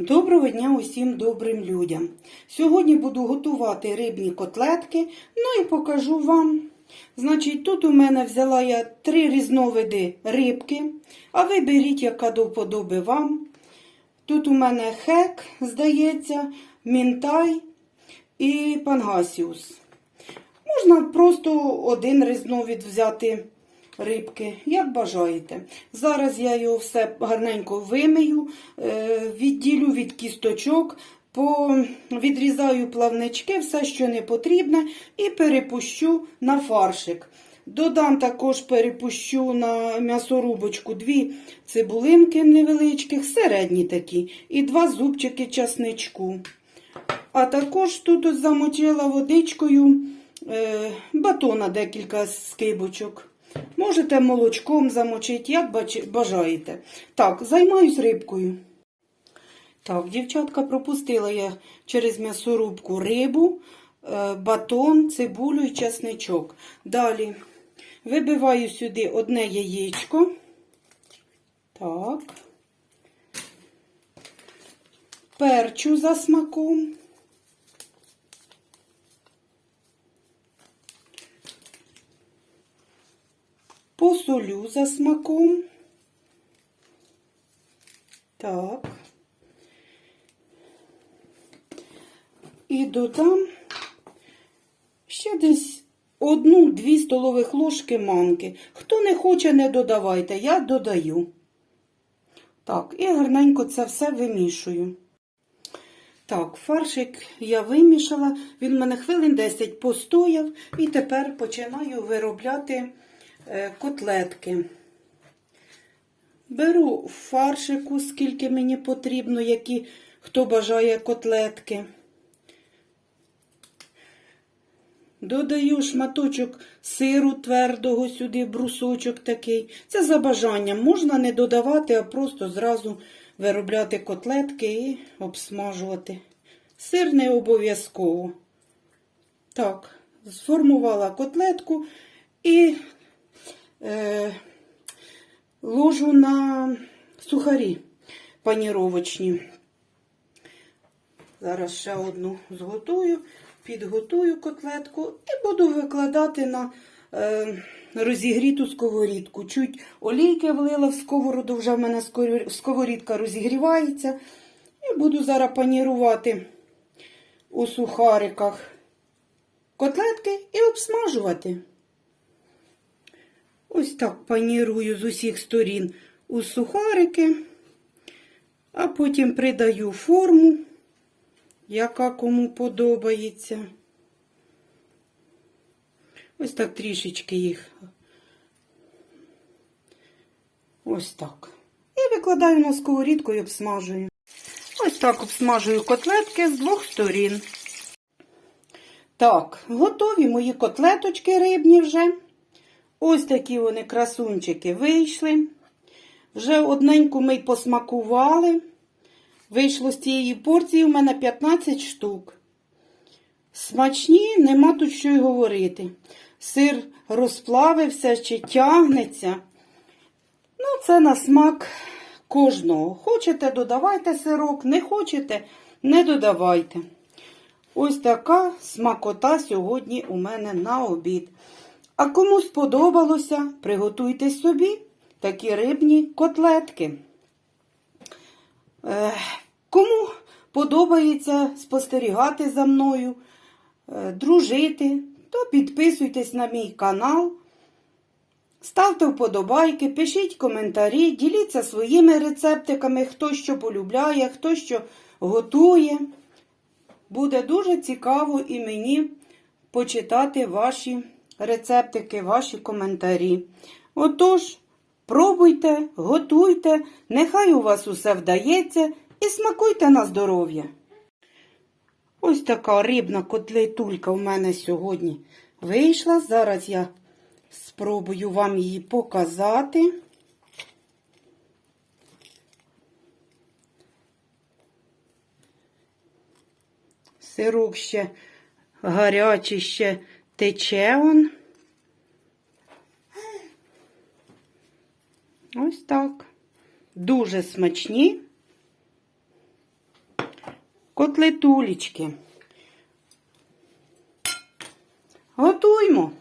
Доброго дня усім добрим людям. Сьогодні буду готувати рибні котлетки, ну і покажу вам. Значить, тут у мене взяла я три різновиди рибки, а ви беріть, яка до вподоби вам. Тут у мене хек, здається, мінтай і пангасіус. Можна просто один різновид взяти рибки, як бажаєте. Зараз я його все гарненько вимию, е, відділю від кісточок, відрізаю плавнички, все, що не потрібне, і перепущу на фаршик. Додам також перепущу на м'ясорубочку дві цибулинки невеличких, середні такі, і два зубчики часничку. А також тут замочила водичкою е, батона декілька скибочок. Можете молочком замочити, як бажаєте. Так, займаюсь рибкою. Так, дівчатка, пропустила я через м'ясорубку рибу, е, батон, цибулю і чесничок. Далі вибиваю сюди одне яєчко. Так. Перчу за смаком. Посолю за смаком. Так. І додам ще десь одну-дві столових ложки манки. Хто не хоче, не додавайте, я додаю. Так, і гарненько це все вимішую. Так, фаршик я вимішала, він в мене хвилин 10 постояв, і тепер починаю виробляти котлетки. Беру фаршику, скільки мені потрібно, які, хто бажає котлетки. Додаю шматочок сиру твердого сюди, брусочок такий. Це за бажанням. Можна не додавати, а просто зразу виробляти котлетки і обсмажувати. Сир не обов'язково. Так, сформувала котлетку і е, ложу на сухарі паніровочні. Зараз ще одну зготую, підготую котлетку і буду викладати на е, розігріту сковорідку. Чуть олійки влила в сковороду, вже в мене сковорідка розігрівається. І буду зараз панірувати у сухариках котлетки і обсмажувати. Ось так панірую з усіх сторін у сухарики, а потім придаю форму яка кому подобається. Ось так трішечки їх. Ось так. І викладаю на сковорідку і обсмажую. Ось так обсмажую котлетки з двох сторін. Так, готові мої котлеточки рибні вже. Ось такі вони красунчики вийшли. Вже одненьку ми й посмакували. Вийшло з цієї порції у мене 15 штук. Смачні, нема тут що й говорити. Сир розплавився чи тягнеться. Ну, це на смак кожного. Хочете, додавайте сирок, не хочете, не додавайте. Ось така смакота сьогодні у мене на обід. А кому сподобалося, приготуйте собі такі рибні котлетки. Е, Кому подобається спостерігати за мною, е, дружити, то підписуйтесь на мій канал, ставте вподобайки, пишіть коментарі, діліться своїми рецептиками, хто що полюбляє, хто що готує. Буде дуже цікаво і мені почитати ваші рецептики, ваші коментарі. Отож, пробуйте, готуйте, нехай у вас усе вдається і смакуйте на здоров'я. Ось така рибна котлетулька у мене сьогодні вийшла. Зараз я спробую вам її показати. Сирок ще гарячий, ще тече он. Ось так. Дуже смачні. котлетулечки. Готуймо.